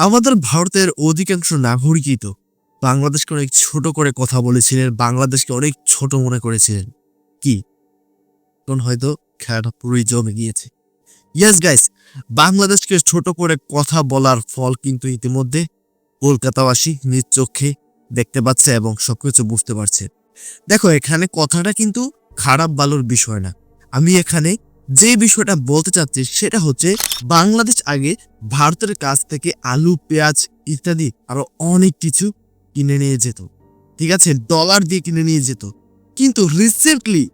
আমাদের ভারতের অধিকাংশ নাগরিকই তো বাংলাদেশকে অনেক ছোট করে কথা বলেছিলেন, বাংলাদেশকে অনেক ছোট মনে করেছিলেন। কি? এখন হয়তো খেলাটা পুরোই জমে গিয়েছে। ইয়াস গাইস বাংলাদেশকে ছোট করে কথা বলার ফল কিন্তু ইতিমধ্যে কলকাতাবাসী নিজ চোখে দেখতে পাচ্ছে এবং সবকিছু বুঝতে পারছে। দেখো, এখানে কথাটা কিন্তু খারাপ ভালোর বিষয় না। আমি এখানে যে বিষয়টা বলতে চাচ্ছি সেটা হচ্ছে বাংলাদেশ আগে ভারতের কাছ থেকে আলু, পেঁয়াজ ইত্যাদি আরও অনেক কিছু কিনে নিয়ে যেত। ঠিক আছে? ডলার দিয়ে কিনে নিয়ে যেত। কিন্তু রিসেন্টলি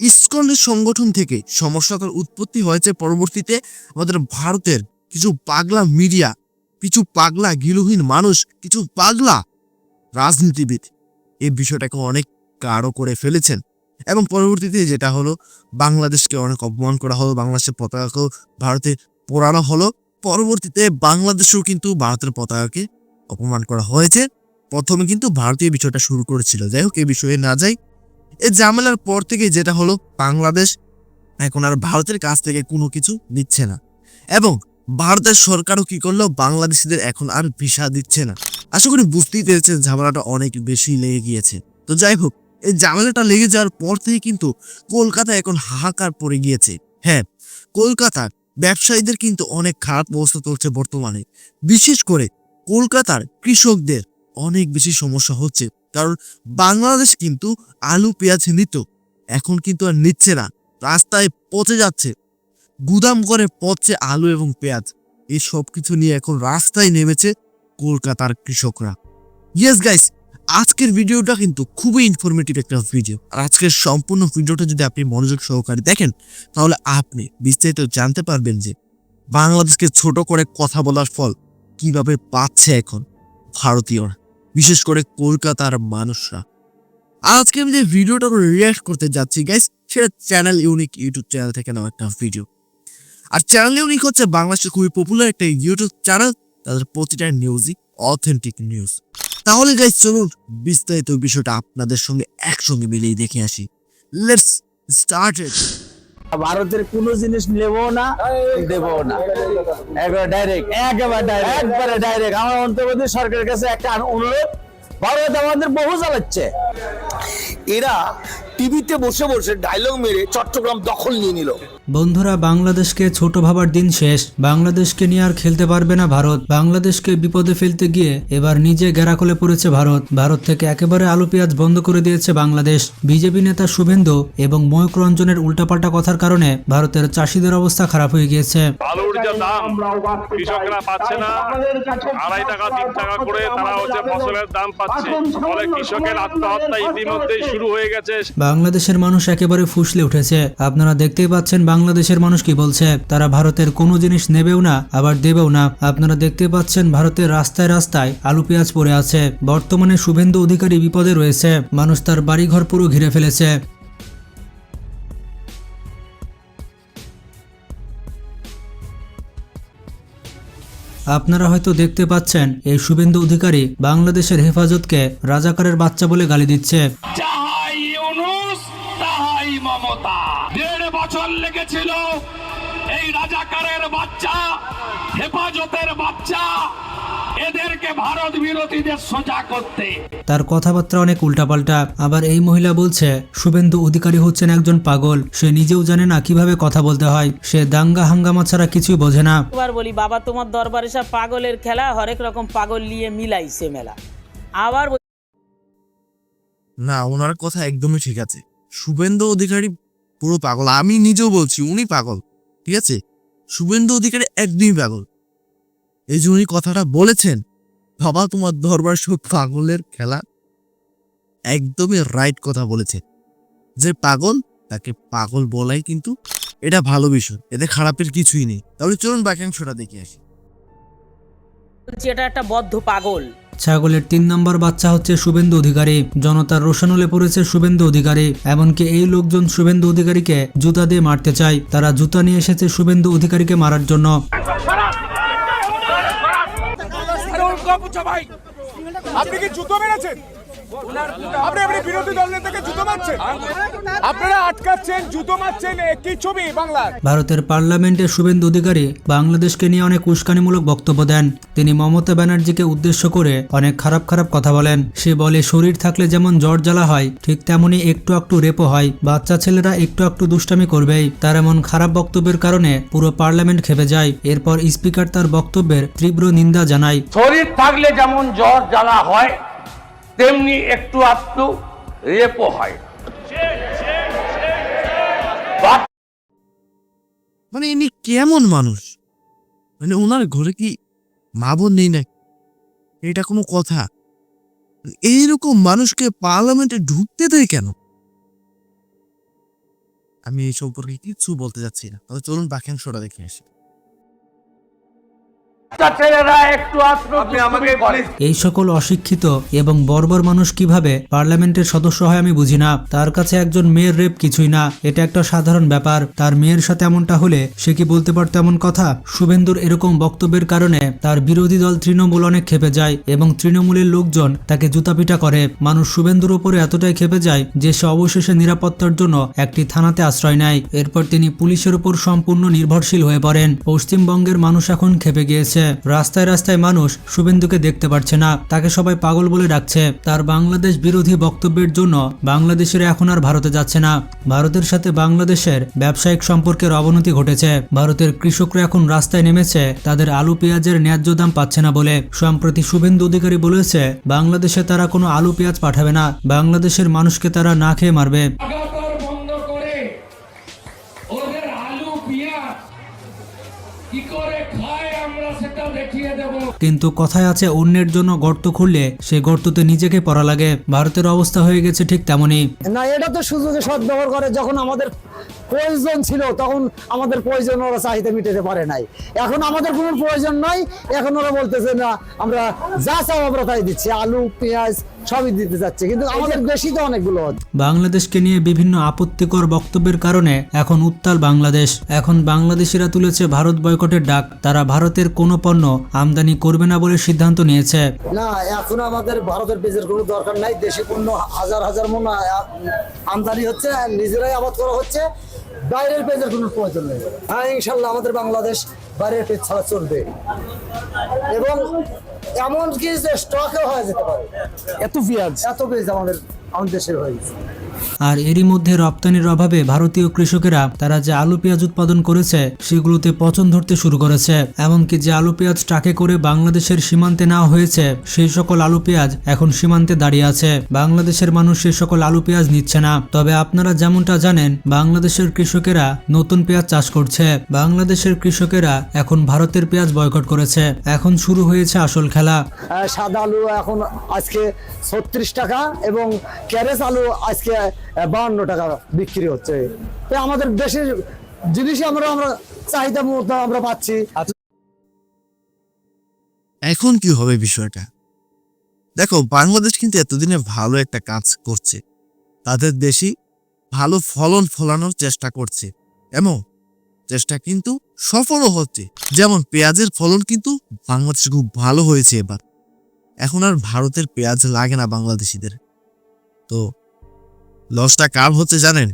ইসকনের সংগঠন থেকে সমস্যাটার উৎপত্তি হয়েছে পরবর্তীতে আমাদের ভারতের কিছু পাগলা মিডিয়া কিছু পাগলা গিলুহীন মানুষ, কিছু পাগলা রাজনীতিবিদ এই বিষয়টাকে অনেক গাঢ় করে ফেলেছেন। এবং পরবর্তীতে যেটা হলো, বাংলাদেশকে অনেক অপমান করা হলো, বাংলাদেশের পতাকাকেও ভারতে পোড়ানো হলো। পরবর্তীতে বাংলাদেশেও কিন্তু ভারতের পতাকাকে অপমান করা হয়েছে। প্রথমে কিন্তু ভারতীয় বিষয়টা শুরু করেছিল। যাই হোক এই বিষয়ে না যাই। এই ঝামেলার পর থেকে যেটা হলো, বাংলাদেশ এখন আর ভারতের কাছ থেকে কোনো কিছু নিচ্ছে না। এবং ভারতের সরকারও কি করল, বাংলাদেশিদের এখন আর ভিসা দিচ্ছে না। আশা করি বুঝতেই পেরেছেন ঝামেলাটা অনেক বেশি লেগে গিয়েছে। তো যাই হোক এই ঝামেলাটা লেগে যাওয়ার পর থেকে কিন্তু কলকাতা এখন হাহাকার পড়ে গিয়েছে। হ্যাঁ কলকাতার ব্যবসায়ীদের কিন্তু অনেক খারাপ অবস্থা চলছে বর্তমানে। বিশেষ করে কলকাতার কৃষকদের অনেক বেশি সমস্যা হচ্ছে। কারণ বাংলাদেশ কিন্তু আলু, পেঁয়াজ নিত এখন কিন্তু আর নিচ্ছে না। রাস্তায় পচে যাচ্ছে। গুদাম করে পচছে আলু এবং পেঁয়াজ। এই সব কিছু নিয়ে এখন রাস্তায় নেমেছে কলকাতার কৃষকরা। ইয়েস গাইস আজকের ভিডিওটা কিন্তু খুবই ইনফরমেটিভ একটা ভিডিও আর আজকের সম্পূর্ণ ভিডিওটা যদি আপনি মনোযোগ সহকারে দেখেন, তাহলে আপনি বিস্তারিত জানতে পারবেন যে বাংলাদেশকে ছোট করে কথা বলার ফল কীভাবে পাচ্ছে এখন ভারতীয়রা, বিশেষ করে কলকাতার মানুষরা। আজকে আমি যে ভিডিওটা রিয়াক্ট করতে যাচ্ছি গাইস সেটা চ্যানেল ইউনিক ইউটিউব চ্যানেল থেকে নেওয়া একটা ভিডিও আর চ্যানেল ইউনিক হচ্ছে বাংলাদেশের খুবই পপুলার একটা ইউটিউব চ্যানেল তাদের প্রতিটা নিউজই অথেন্টিক নিউজ তাহলে গাইস চলুন বিস্তারিত বিষয়টা আপনাদের সঙ্গে একসঙ্গে মিলিয়ে দেখে আসি। লেটস স্টার্ট ভারতের কোন জিনিস নেব না, দেবো না। একবার ডাইরেক্ট একেবারে ডাইরেক্ট একবারে ডাইরেক্ট আমার অন্তর্বর্তী সরকারের কাছে একটা অনুরোধ, ভারত আমাদের বহু চালাচ্ছে। এরা টিভিতে বসে বসে ডায়লগ মেরে চট্টগ্রাম দখল নিয়ে নিল। বন্ধুরা বাংলাদেশকে ছোট ভাবার দিন শেষ। বাংলাদেশকে নিয়ে আর খেলতে পারবে না ভারত। বাংলাদেশকে বিপদে ফেলতে গিয়ে এবার নিজে গেরাকলে পড়েছে ভারত। ভারত থেকে একেবারে আলু পেঁয়াজ বন্ধ করে দিয়েছে বাংলাদেশ। বিজেপি নেতা শুভেন্দু এবং ময়ূক রঞ্জনের উল্টাপাল্টা কথার কারণে ভারতের চাষিদের অবস্থা খারাপ হয়ে গিয়েছে। আলুর যা দাম কৃষকরা পাচ্ছে না। আড়াই টাকা তিন টাকা করে তারা হচ্ছে ফসলের দাম পাচ্ছে। ফলে কৃষকের আত্মহত্যা ইতিমধ্যেই শুরু হয়ে গেছে। বাংলাদেশের মানুষ একেবারে ফুসলে উঠেছে। আপনারা দেখতেই পাচ্ছেন বাংলাদেশের মানুষ কি বলছে? তারা ভারতের কোনো জিনিস নেবেও না, আবার দেবেও না। আপনারা দেখতে পাচ্ছেন ভারতের রাস্তায় রাস্তায় আলু পেঁয়াজ পড়ে আছে। বর্তমানে শুভেন্দু অধিকারী বিপদে রয়েছে। মানুষ তার বাড়িঘর পুরো ঘিরে ফেলেছে। আপনারা হয়তো দেখতে পাচ্ছেন, এই শুভেন্দু অধিকারী বাংলাদেশের হেফাজতকে রাজাকারের বাচ্চা বলে গালি দিচ্ছে। এই রাজাকারের বাচ্চা হেফাজতের বাচ্চা এদেরকে ভারত বিরোধীদের সোজা করতে। তার কথাবার্তা অনেক উল্টাপাল্টা। আবার এই মহিলা বলছে শুভেন্দু অধিকারী হচ্ছেন একজন পাগল। সে নিজেও জানে না কীভাবে কথা বলতে হয়। সে দাঙ্গা হাঙ্গামা ছাড়া কিছুই বোঝে না। একবার বলি বাবা তোমার দরবারে সব পাগলের খেলা হরেক রকম পাগল নিয়ে মিলাইছে মেলা। আবার না ওনার কথা একদমই ঠিক আছে। শুভেন্দু অধিকারী পুরো পাগল। আমি নিজেও বলছি উনি পাগল। ঠিক আছে? শুভেন্দু অধিকারী একদমই পাগল। এই যে উনি কথাটা বলেছেন, ভাবা তোমার ধরবার সব পাগলের খেলা। একদমই রাইট কথা বলেছেন। যে পাগল, তাকে পাগল বলাই কিন্তু এটা ভালো বিষয়। এতে খারাপের কিছুই নেই। তাহলে চলুন বাক্যাংশটা দেখে আসি। বলছি এটা একটা বদ্ধ পাগল। ছাগলের তিন নম্বর বাচ্চা হচ্ছে শুভেন্দু অধিকারী। জনতার রোশানলে পড়েছে শুভেন্দু অধিকারী। এমনকি এই লোকজন শুভেন্দু অধিকারীকে জুতা দিয়ে মারতে চায়। তারা জুতা নিয়ে এসেছে শুভেন্দু অধিকারীকে মারার জন্য। আপনি কি জুতো মেরেছেন? আপনি আপনি বিরোধী দল নেতাকে জুতো মারছেন? আপনারা আটকাচ্ছেন জুতো মারছেন কি ছবি বাংলার। ভারতের পার্লামেন্টে শুভেন্দু অধিকারী বাংলাদেশকে নিয়ে অনেক উস্কানিমূলক বক্তব্য দেন। তিনি মমতা ব্যানার্জিকে উদ্দেশ্য করে অনেক খারাপ খারাপ কথা বলেন। সে বলে শরীর থাকলে যেমন জ্বর জ্বালা হয় ঠিক তেমনি একটু একটু রেপো হয়। বাচ্চা ছেলেরা একটু একটু দুষ্টামি করবেই। তার এমন খারাপ বক্তব্যের কারণে পুরো পার্লামেন্ট খেপে যায়। এরপর স্পিকার তার বক্তব্যের তীব্র নিন্দা জানায়। শরীর থাকলে যেমন জ্বর জ্বালা হয় তেমনি একটু আধটু রেপো হয়। মানে ইনি কেমন মানুষ? মানে ওনার ঘরে কি মা বোন নেই না এটা কোনো কথা? এইরকম মানুষকে পার্লামেন্টে ঢুকতে দেয় কেন? আমি এই সম্পর্কে কিছু বলতে যাচ্ছি না। তবে চলুন বাক্যাংশটা দেখে আসি। এই সকল অশিক্ষিত এবং বর্বর মানুষ কীভাবে পার্লামেন্টের সদস্য হয় আমি বুঝি না। তার কাছে একজন মেয়ের রেপ কিছুই না। এটা একটা সাধারণ ব্যাপার। তার মেয়ের সাথে এমনটা হলে সে কি বলতে পারতো এমন কথা? শুভেন্দুর এরকম বক্তব্যের কারণে তার বিরোধী দল তৃণমূল অনেক খেপে যায় এবং তৃণমূলের লোকজন তাকে জুতাপিটা করে। মানুষ শুভেন্দুর উপরে এতটাই খেপে যায় যে সে অবশেষে নিরাপত্তার জন্য একটি থানাতে আশ্রয় নেয়। এরপর তিনি পুলিশের উপর সম্পূর্ণ নির্ভরশীল হয়ে পড়েন। পশ্চিমবঙ্গের মানুষ এখন খেপে গিয়েছে। রাস্তায় রাস্তায় মানুষ শুভেন্দুকে দেখতে পারছে না। তাকে সবাই পাগল বলে ডাকছে। তার বাংলাদেশ বিরোধী বক্তব্যের জন্য বাংলাদেশের এখন আর ভারতে যাচ্ছে না। ভারতের সাথে বাংলাদেশের ব্যবসায়িক সম্পর্কের অবনতি ঘটেছে। ভারতের কৃষকরা এখন রাস্তায় নেমেছে। তাদের আলু পেঁয়াজের ন্যায্য দাম পাচ্ছে না বলে। সম্প্রতি শুভেন্দু অধিকারী বলেছে, বাংলাদেশে তারা কোনো আলু পেঁয়াজ পাঠাবে না। বাংলাদেশের মানুষকে তারা না খেয়ে মারবে লাগাতার বন্ধ করে ওদের আলু পেঁয়াজ কি করে খায় আমরা সেটা দেখিয়ে দেব কিন্তু কথায় আছে অন্যের জন্য গর্ত খুললে সে গর্ততে নিজেকে পড়া লাগে। ভারতের অবস্থা হয়ে গেছে ঠিক তেমনই। না এটা তো সুযোগে সদ্ব্যবহার করে যখন আমাদের প্রয়োজন ছিল তখন আমাদের প্রয়োজন ওরা চাহিদা মিটাতে পারে নাই। এখন আমাদের কোনো প্রয়োজন নাই এখন ওরা বলতেছে না আমরা যা চাও আমরা তাই দিচ্ছি। আলু পেঁয়াজ সবই দিতে যাচ্ছে কিন্তু আমাদের বেশি তো অনেকগুলো বাংলাদেশকে নিয়ে বিভিন্ন আপত্তিকর বক্তব্যের কারণে এখন উত্তাল বাংলাদেশ। এখন বাংলাদেশিরা তুলেছে ভারত বয়কটের ডাক তারা ভারতের কোনো পণ্য আমদানি করবে না বলে সিদ্ধান্ত নিয়েছে। না এখন আমাদের ভারতের বীজের কোনো দরকার নাই দেশি পণ্য হাজার হাজার মন আমদানি হচ্ছে নিজেরাই আবাদ করা হচ্ছে। বাইরের পেজের কোনো প্রয়োজন নেই। হ্যাঁ ইনশাল্লাহ আমাদের বাংলাদেশ বাইরের পেজ ছাড়া চলবে। এবং এমন কি যে স্টকে হয়ে যেতে পারে। এত পেঁয়াজ এত পেঁয়াজ আমাদের আমাদের দেশে হয়ে গেছে। আর এরই মধ্যে রপ্তানির অভাবে ভারতীয় কৃষকেরা, তারা যে আলু পেঁয়াজ উৎপাদন করেছে, সেগুলোতে পচন ধরতে শুরু করেছে। এমনকি যে আলু পেঁয়াজ ট্রাকে করে বাংলাদেশের সীমান্তে নেওয়া হয়েছে, সেই সকল আলু পেঁয়াজ এখন সীমান্তে দাঁড়িয়ে আছে। বাংলাদেশের মানুষ সেই সকল আলু পেঁয়াজ নিচ্ছে না। তবে আপনারা যেমনটা জানেন, বাংলাদেশের কৃষকেরা নতুন পেঁয়াজ চাষ করছে। বাংলাদেশের কৃষকেরা এখন ভারতের পেঁয়াজ বয়কট করেছে। এখন শুরু হয়েছে আসল খেলা। সাদা আলু এখন আজকে ছত্রিশ টাকা এবং ক্যারেস আলু আজকে বাহান্ন টাকা বিক্রি হচ্ছে। আমাদের দেশের জিনিসই আমরা আমরা চাহিদা মতো আমরা পাচ্ছি। এখন কি হবে বিষয়টা? দেখো, বাংলাদেশ কিন্তু এতদিনে ভালো একটা কাজ করছে। তাদের দেশই ভালো ফলন ফলানোর চেষ্টা করছে। এবং চেষ্টা কিন্তু সফলও হচ্ছে। যেমন পেঁয়াজের ফলন কিন্তু বাংলাদেশে খুব ভালো হয়েছে এবার। এখন আর ভারতের পেঁয়াজ লাগে না বাংলাদেশিদের। তো লসটা কার হচ্ছে জানেন?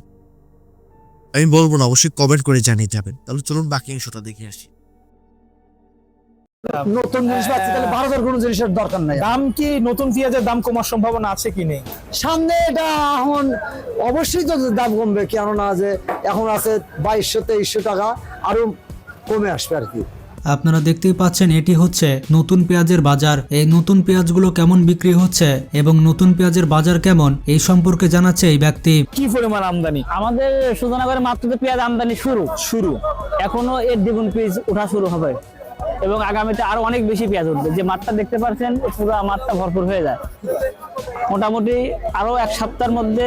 আমি বলব না, অবশ্যই কমেন্ট করে জানিয়ে যাবেন। তাহলে চলুন বাকি অংশটা দেখে আসি। নতুন জিনিস পাচ্ছি তাহলে ভারতের কোনো জিনিসের দরকার নাই। দাম কি নতুন পেঁয়াজের দাম কমার সম্ভাবনা আছে কি নেই? সামনে এটা এখন অবশ্যই তো দাম কমবে, কেননা যে এখন আছে বাইশশো, তেইশশো টাকা, আরও কমে আসবে আর কি। আপনারা দেখতেই পাচ্ছেন এটি হচ্ছে নতুন পেঁয়াজের বাজার। এই নতুন পেঁয়াজগুলো কেমন বিক্রি হচ্ছে এবং নতুন পেঁয়াজের বাজার কেমন এই সম্পর্কে জানাচ্ছে এই ব্যক্তি। কি পরিমাণ আমদানি? আমাদের সুজনগরে মাত্র পেঁয়াজ আমদানি শুরু। শুরু। এখনও এর দ্বিগুণ পিস ওঠা শুরু হবে। এবং আগামীতে আরও অনেক বেশি পেঁয়াজ উঠবে। যে মাত্রা দেখতে পাচ্ছেন পুরো মাত্রা ভরপুর হয়ে যায়। মোটামুটি আরও এক সপ্তাহের মধ্যে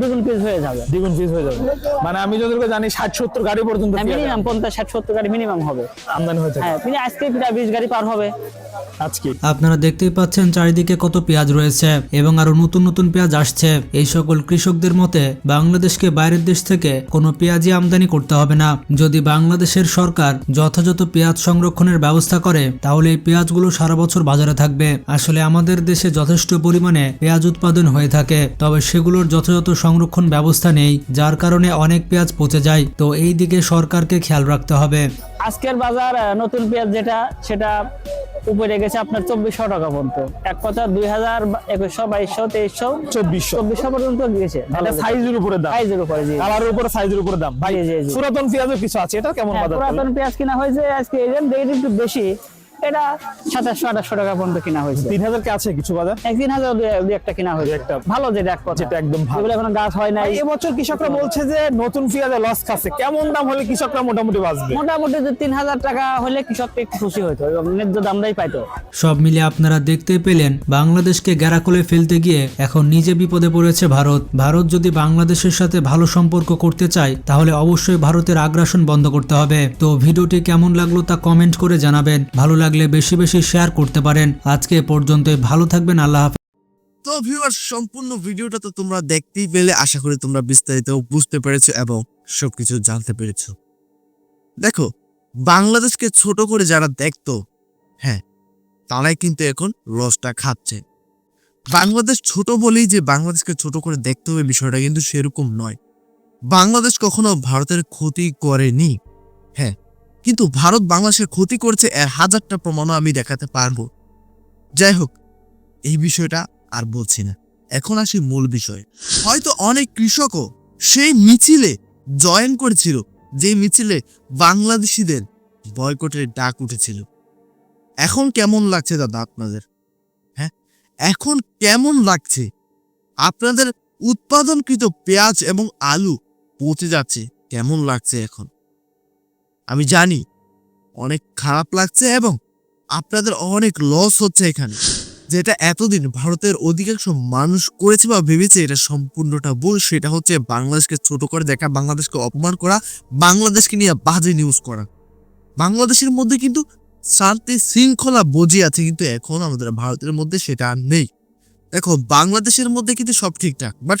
দ্বিগুণ পিস হয়ে যাবে। দ্বিগুণ পিস হয়ে যাবে। মানে আমি যতটুকু জানি ষাট সত্তর গাড়ি পর্যন্ত মিনিমাম পঞ্চাশ ষাট সত্তর গাড়ি মিনিমাম হবে। আমদানি হয়ে হ্যাঁ কিন্তু আজকে প্রায় বিশ গাড়ি পার হবে। আজকে। আপনারা দেখতেই পাচ্ছেন চারিদিকে কত পেঁয়াজ রয়েছে এবং আরও নতুন নতুন পেঁয়াজ আসছে। এই সকল কৃষকদের মতে বাংলাদেশকে বাইরের দেশ থেকে কোনো পেঁয়াজই আমদানি করতে হবে না। যদি বাংলাদেশের সরকার যথাযথ পেঁয়াজ সংরক্ষণের ব্যবস্থা করে তাহলে এই পেঁয়াজগুলো সারা বছর বাজারে থাকবে। আসলে আমাদের দেশে যথেষ্ট পরিমাণে পেঁয়াজ উৎপাদন হয়ে থাকে তবে সেগুলোর যথাযথ সংরক্ষণ ব্যবস্থা নেই যার কারণে অনেক পেঁয়াজ পচে যায়। তো এই দিকে সরকারকে খেয়াল রাখতে হবে। আজকের বাজার নতুন পেঁয়াজ যেটা সেটা উপরে গেছে আপনার চব্বিশশো টাকা পর্যন্ত। এক কথা দুই হাজার একুশশো বাইশশো তেইশশো চব্বিশশো। চব্বিশশো পর্যন্ত এটা সাইজের উপরে দাম। সাইজের উপরে জি। কালারের উপরে সাইজের উপরে দাম। ভাই। পুরাতন পেঁয়াজের কিছু আছে? এটা কেমন হ্যাঁ, পুরাতন পেঁয়াজ কিনা হয়েছে আজকে এই রেট একটু বেশি। এটা সাতাশশো আঠাশশো টাকা পর্যন্ত কিনা হয়েছে। তিন হাজার আছে কিছু বাজার একদিন হাজার দুই- দুই একটা কিনা হয়েছে। একটা। ভালো যেটা এক কথা। যেটা একদম ভালো। এখন গাছ হয় নাই। এবছর কৃষকরা বলছে যে নতুন পেঁয়াজে লস খাচ্ছে। কেমন দাম হলে কৃষকরা মোটামুটি বাঁচবে? মোটামুটি তিন হাজার টাকা হলে কৃষককে একটু খুশি হতো এবং ন্যায্য দামটাই পাইতো। সব মিলে আপনারা দেখতে পেলেন বাংলাদেশকে গ্যারাকলে ফেলতে গিয়ে এখন নিজে বিপদে পড়েছে ভারত। ভারত যদি বাংলাদেশের সাথে ভালো সম্পর্ক করতে চায় তাহলে অবশ্যই ভারতের আগ্রাসন বন্ধ করতে হবে। তো ভিডিওটি কেমন লাগল তা কমেন্ট করে জানাবেন। ভালো লাগলে বেশি বেশি শেয়ার করতে পারেন। আজকে এ পর্যন্তই। ভালো থাকবেন। আল্লাহ হাফেজ। তো ভিউয়ার সম্পূর্ণ ভিডিওটা তো তোমরা দেখতেই পেলে। আশা করি তোমরা বিস্তারিত বুঝতে পেরেছ এবং সবকিছু জানতে পেরেছ। দেখো, বাংলাদেশকে ছোট করে যারা দেখতো হ্যাঁ তারাই কিন্তু এখন রসটা খাচ্ছে। বাংলাদেশ ছোট বলেই যে বাংলাদেশকে ছোট করে দেখতে হবে বিষয়টা কিন্তু সেরকম নয়। বাংলাদেশ কখনো ভারতের ক্ষতি করেনি। হ্যাঁ কিন্তু ভারত বাংলাদেশের ক্ষতি করছে এর হাজারটা প্রমাণও আমি দেখাতে পারব। যাই হোক এই বিষয়টা আর বলছি না। এখন আসি মূল বিষয়। হয়তো অনেক কৃষকও সেই মিছিলে জয়েন করেছিল যে মিছিলে বাংলাদেশিদের বয়কটের ডাক উঠেছিল। এখন কেমন লাগছে দাদা আপনাদের? হ্যাঁ এখন কেমন লাগছে? আপনাদের উৎপাদনকৃত পেঁয়াজ এবং আলু পচে যাচ্ছে, কেমন লাগছে এখন? আমি জানি, অনেক খারাপ লাগছে এবং আপনাদের অনেক লস হচ্ছে এখানে। যেটা এতদিন ভারতের অধিকাংশ মানুষ করেছে বা ভেবেছে, এটা সম্পূর্ণটা ভুল। সেটা হচ্ছে বাংলাদেশকে ছোট করে দেখা, বাংলাদেশকে অপমান করা, বাংলাদেশকে নিয়ে বাজে নিউজ করা। বাংলাদেশের মধ্যে কিন্তু শান্তি শৃঙ্খলা বজি আছে, কিন্তু এখন আমাদের ভারতের মধ্যে সেটা আর নেই। দেখো, বাংলাদেশের মধ্যে কিন্তু সব ঠিকঠাক বাট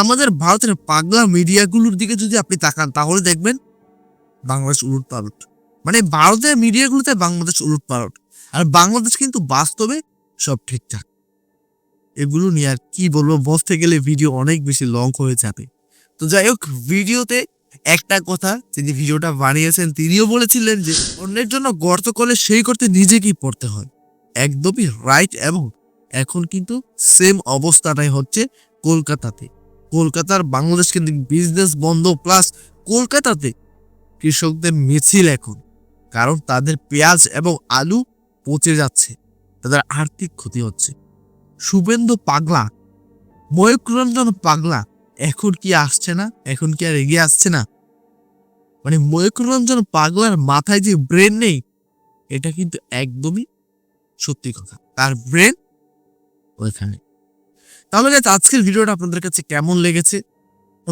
আমাদের ভারতের পাগলা মিডিয়াগুলোর দিকে যদি আপনি তাকান, তাহলে দেখবেন বাংলাদেশ উলট পালট। মানে ভারতের মিডিয়াগুলোতে বাংলাদেশ উলট পালট। আর বাংলাদেশ কিন্তু বাস্তবে সব ঠিকঠাক। এগুলো নিয়ে আর কি বলব, বলতে গেলে ভিডিও অনেক বেশি লং হয়ে যাবে। তো যাই হোক ভিডিওতে একটা কথা, যিনি ভিডিওটা বানিয়েছেন, তিনিও বলেছিলেন যে, অন্যের জন্য গর্ত করলে সেই করতে নিজেকেই পড়তে হয়। একদমই রাইট এবং এখন কিন্তু সেম অবস্থাটাই হচ্ছে কলকাতাতে। কলকাতার বাংলাদেশ কেন্দ্রিক বিজনেস বন্ধ প্লাস কলকাতাতে কৃষকদের মিছিল এখন, কারণ তাদের পেঁয়াজ এবং আলু পচে যাচ্ছে, তাদের আর্থিক ক্ষতি হচ্ছে। শুভেন্দু পাগলা ময়ূররঞ্জন পাগলা, এখন কি আসছে না? এখন কি আর এগিয়ে আসছে না? মানে ময়ূররঞ্জন পাগলার মাথায় যে ব্রেন নেই, এটা কিন্তু একদমই সত্যি কথা। তার ব্রেন ওইখানে। তাহলে আজকের ভিডিওটা আপনাদের কাছে কেমন লেগেছে?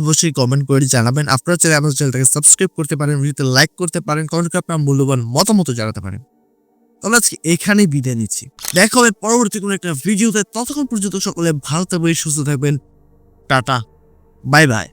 অবশ্যই কমেন্ট করে জানাবেন। আপনারা চাইলে আমাদের চ্যানেলটাকে সাবস্ক্রাইব করতে পারেন, ভিডিওতে লাইক করতে পারেন কমেন্ট করে আপনার মূল্যবান মতামত জানাতে পারেন। তাহলে আজকে এখানেই বিদায় নিচ্ছি। দেখা হবে পরবর্তী কোনো একটা ভিডিওতে। ততক্ষণ পর্যন্ত সকলে ভালো থাকবেন, সুস্থ থাকবেন। Tata bye bye